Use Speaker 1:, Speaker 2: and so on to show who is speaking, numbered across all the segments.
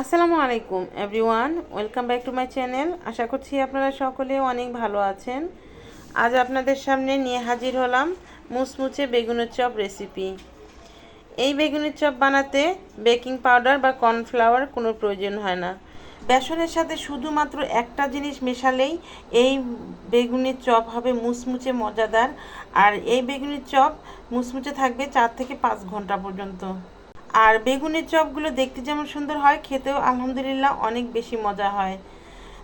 Speaker 1: আসসালামু আলাইকুম everyone welcome back to my channel আশা করছি আপনারা সকলে অনেক ভালো আছেন। আজ আপনাদের সামনে নিয়ে হাজির হলাম মুচমুচে বেগুনের চপ রেসিপি এই বেগুনের চপ বানাতে বেকিং পাউডার বা কর্নফ্লাওয়ার কোনো প্রয়োজন হয় না। বেসনের সাথে শুধুমাত্র একটা জিনিস মেশালেই এই বেগুনের চপ হবে মুচমুচে মজাদার। আর এই বেগুনের চপ মুচমুচে থাকবে চার থেকে পাঁচ ঘণ্টা পর্যন্ত। আর বেগুনের চপগুলো দেখতে যেমন সুন্দর হয়, খেতেও আলহামদুলিল্লাহ অনেক বেশি মজা হয়।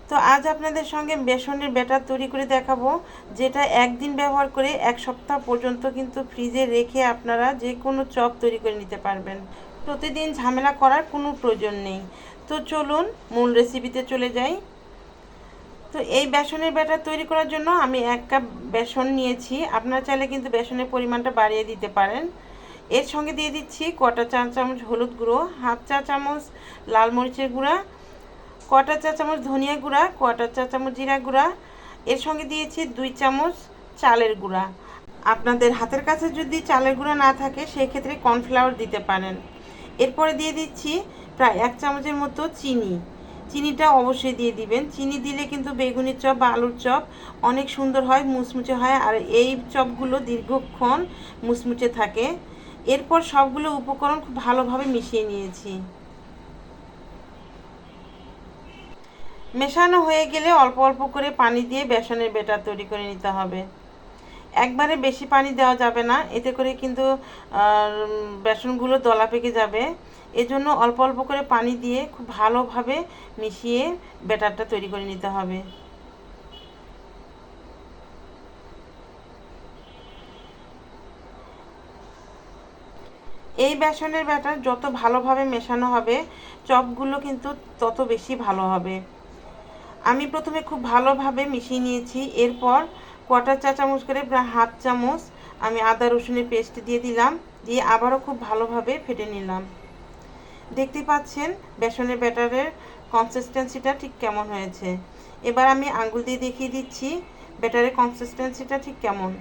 Speaker 1: তো আজ আপনাদের সঙ্গে বেসনের ব্যাটার তৈরি করে দেখাবো, যেটা একদিন ব্যবহার করে এক সপ্তাহ পর্যন্ত কিন্তু ফ্রিজে রেখে আপনারা যে কোনো চপ তৈরি করে নিতে পারবেন। প্রতিদিন ঝামেলা করার কোনো প্রয়োজন নেই। তো চলুন মূল রেসিপিতে চলে যাই। তো এই বেসনের ব্যাটার তৈরি করার জন্য আমি এক কাপ বেসন নিয়েছি। আপনারা চাইলে কিন্তু বেসনের পরিমাণটা বাড়িয়ে দিতে পারেন। এর সঙ্গে দিয়ে দিচ্ছি কটা চা চামচ হলুদ গুঁড়ো, হাফ চা চামচ লাল মরিচের গুঁড়া, কটা চা চামচ ধনিয়া গুঁড়া, কটা চা চামচ জিরা গুঁড়া। এর সঙ্গে দিয়েছি দুই চামচ চালের গুঁড়া। আপনাদের হাতের কাছে যদি চালের গুঁড়া না থাকে, সেক্ষেত্রে কর্নফ্লাওয়ার দিতে পারেন। এরপরে দিয়ে দিচ্ছি প্রায় এক চামচের মতো চিনি। চিনিটা অবশ্যই দিয়ে দিবেন। চিনি দিলে কিন্তু বেগুনের চপ বা আলুর চপ অনেক সুন্দর হয়, মুচমুচে হয়, আর এই চপগুলো দীর্ঘক্ষণ মুচমুচে থাকে। এরপর সবগুলো উপকরণ খুব ভালোভাবে মিশিয়ে নিয়েছি। মেশানো হয়ে গেলে অল্প অল্প করে পানি দিয়ে বেসনের বেটার তৈরি করে নিতে হবে। একবারে বেশি পানি দেওয়া যাবে না, এতে করে কিন্তু বেসনগুলো দলা পেকে যাবে। এজন্য অল্প অল্প করে পানি দিয়ে খুব ভালোভাবে মিশিয়ে ব্যাটারটা তৈরি করে নিতে হবে। এই বেসনের ব্যাটার যত ভালোভাবে মেশানো হবে, চপগুলো কিন্তু তত বেশি ভালো হবে। আমি প্রথমে খুব ভালোভাবে মিশিয়ে নিয়েছি, এরপর কোয়াটার চা চামচ করে প্রায় হাফ চামচ আমি আদা রসুনের পেস্ট দিয়ে দিলাম, দিয়ে আবারও খুব ভালোভাবে ফেটে নিলাম। দেখতে পাচ্ছেন বেসনের ব্যাটারের কনসিস্টেন্সিটা ঠিক কেমন হয়েছে। এবার আমি আঙ্গুল দিয়ে দেখিয়ে দিচ্ছি ব্যাটারের কনসিস্টেন্সিটা ঠিক কেমন।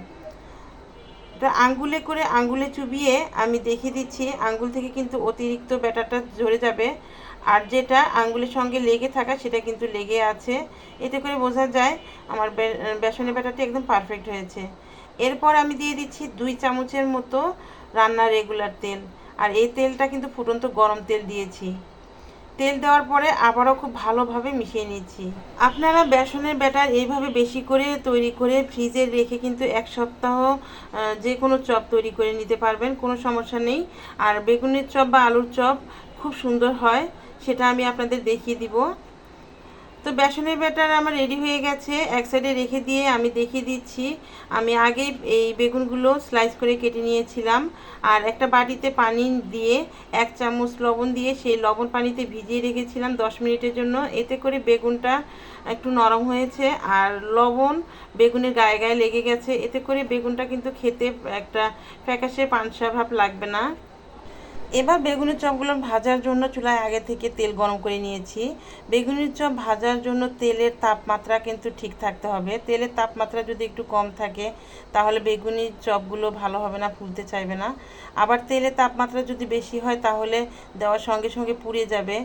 Speaker 1: তো আঙ্গুলে করে আঙ্গুলে চুবিয়ে আমি দেখিয়ে দিচ্ছি, আঙ্গুল থেকে কিন্তু অতিরিক্ত ব্যাটারটা ঝরে যাবে। আর যেটা আঙ্গুলের সঙ্গে লেগে থাকা সেটা কিন্তু লেগে আছে। এতে করে বোঝা যায় আমার বেসনের ব্যাটারটি একদম পারফেক্ট হয়েছে। এরপর আমি দিয়ে দিচ্ছি দুই চামচের মতো রান্নার রেগুলার তেল। আর এই তেলটা কিন্তু ফুটন্ত গরম তেল দিয়েছি। তেল দেওয়ার পরে আবারও খুব ভালোভাবে মিশিয়ে নিচ্ছি। আপনারা বেসনের ব্যাটার এইভাবে বেশি করে তৈরি করে ফ্রিজে রেখে কিন্তু এক সপ্তাহ যে কোনো চপ তৈরি করে নিতে পারবেন, কোনো সমস্যা নেই। আর বেগুনের চপ বা আলুর চপ খুব সুন্দর হয়, সেটা আমি আপনাদের দেখিয়ে দিব। তো বেসনের ব্যাটার আমার রেডি হয়ে গেছে। এক সাইডে রেখে দিয়ে আমি দেখিয়ে দিচ্ছি। আমি আগেই এই বেগুনগুলো স্লাইস করে কেটে নিয়েছিলাম। আর একটা বাটিতে পানি দিয়ে এক চামচ লবণ দিয়ে সেই লবণ পানিতে ভিজিয়ে রেখেছিলাম দশ মিনিটের জন্য। এতে করে বেগুনটা একটু নরম হয়েছে। আর লবণ বেগুনের গায়ে গায়ে লেগে গেছে। এতে করে বেগুনটা কিন্তু খেতে একটা ফ্যাকাশে পানসা ভাব লাগবে না। এবার বেগুনের চপগুলো ভাজার জন্য চুলায় আগে থেকে তেল গরম করে নিয়েছি। বেগুনের চপ ভাজার জন্য তেলের তাপমাত্রা কিন্তু ঠিক থাকতে হবে। তেলের তাপমাত্রা যদি একটু কম থাকে, তাহলে বেগুনি চপগুলো ভালো হবে না, ফুলতে চাইবে না। আবার তেলের তাপমাত্রা যদি বেশি হয়, তাহলে দেওয়ার সঙ্গে সঙ্গে পুড়ে যাবে।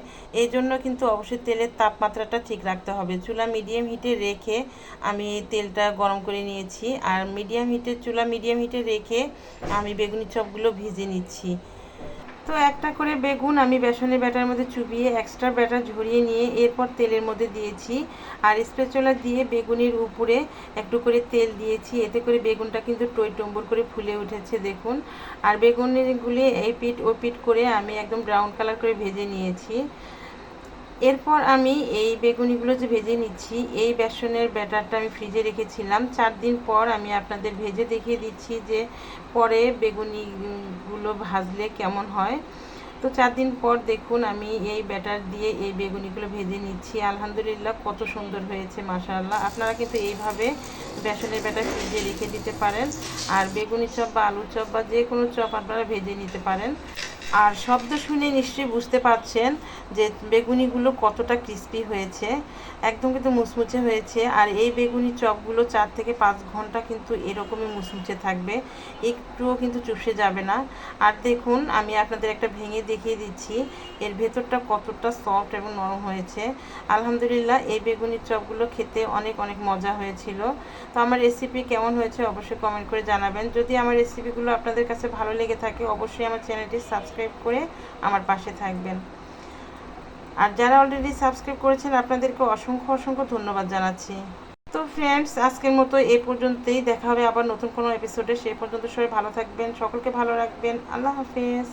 Speaker 1: এই জন্য কিন্তু অবশ্যই তেলের তাপমাত্রাটা ঠিক রাখতে হবে। চুলা মিডিয়াম হিটে রেখে আমি তেলটা গরম করে নিয়েছি। আর মিডিয়াম হিটে, চুলা মিডিয়াম হিটে রেখে আমি বেগুনি চপগুলো ভিজে নিচ্ছি। তো একটা করে বেগুন আমি বেসনের ব্যাটার মধ্যে চুবিয়ে এক্সট্রা ব্যাটার ঝরিয়ে নিয়ে এরপর তেলের মধ্যে দিয়েছি। আর স্পেচলা দিয়ে বেগুনের উপরে একটু করে তেল দিয়েছি। এতে করে বেগুনটা কিন্তু টই টম্বর করে ফুলে উঠেছে, দেখুন। আর বেগুনগুলি এই পিঠ, ও পিঠ করে আমি একদম ব্রাউন কালার করে ভেজে নিয়েছি। এরপর আমি এই বেগুনিগুলো যে ভেজে নিচ্ছি, এই বেসনের ব্যাটারটা আমি ফ্রিজে রেখেছিলাম। চার দিন পর আমি আপনাদের ভেজে দেখিয়ে দিচ্ছি যে পরে বেগুনিগুলো ভাজলে কেমন হয়। তো চার দিন পর দেখুন আমি এই ব্যাটার দিয়ে এই বেগুনিগুলো ভেজে নিচ্ছি। আলহামদুলিল্লাহ কত সুন্দর হয়েছে, মাশাআল্লাহ। আপনারা কিন্তু এইভাবে বেসনের ব্যাটার ফ্রিজে রেখে দিতে পারেন। আর বেগুনি চপ বা আলু চপ বা যে কোনো চপ আপনারা ভেজে নিতে পারেন। আর শব্দ শুনে নিশ্চয়ই বুঝতে পারছেন যে বেগুনিগুলো কতটা ক্রিস্পি হয়েছে। একদম কিন্তু মুচমুচে হয়েছে আর এই বেগুনি চপগুলো চার থেকে পাঁচ ঘণ্টা কিন্তু এরকমই মুচমুচে থাকবে। একটুও কিন্তু চুষে যাবে না। আর দেখুন, আমি আপনাদের একটা ভেঙে দেখিয়ে দিচ্ছি। এর ভেতরটা কতটা সফট এবং নরম হয়েছে। আলহামদুলিল্লাহ, এই বেগুনির চপগুলো খেতে অনেক অনেক মজা হয়েছিল। তো আমার রেসিপি কেমন হয়েছে অবশ্যই কমেন্ট করে জানাবেন। যদি আমার রেসিপিগুলো আপনাদের কাছে ভালো লেগে থাকে, অবশ্যই আমার চ্যানেলটি সাবস্ক্রাইব করে আমার পাশে থাকবেন। আর যারা অলরেডি সাবস্ক্রাইব করেছেন, আপনাদেরকে অসংখ্য অসংখ্য ধন্যবাদ জানাচ্ছি। তো ফ্রেন্ডস আজকের মতো এ পর্যন্তই। দেখা হবে আবার নতুন কোনো এপিসোডে সেই পর্যন্ত সবাই ভালো থাকবেন, সকলকে ভালো রাখবেন। আল্লাহ হাফেজ।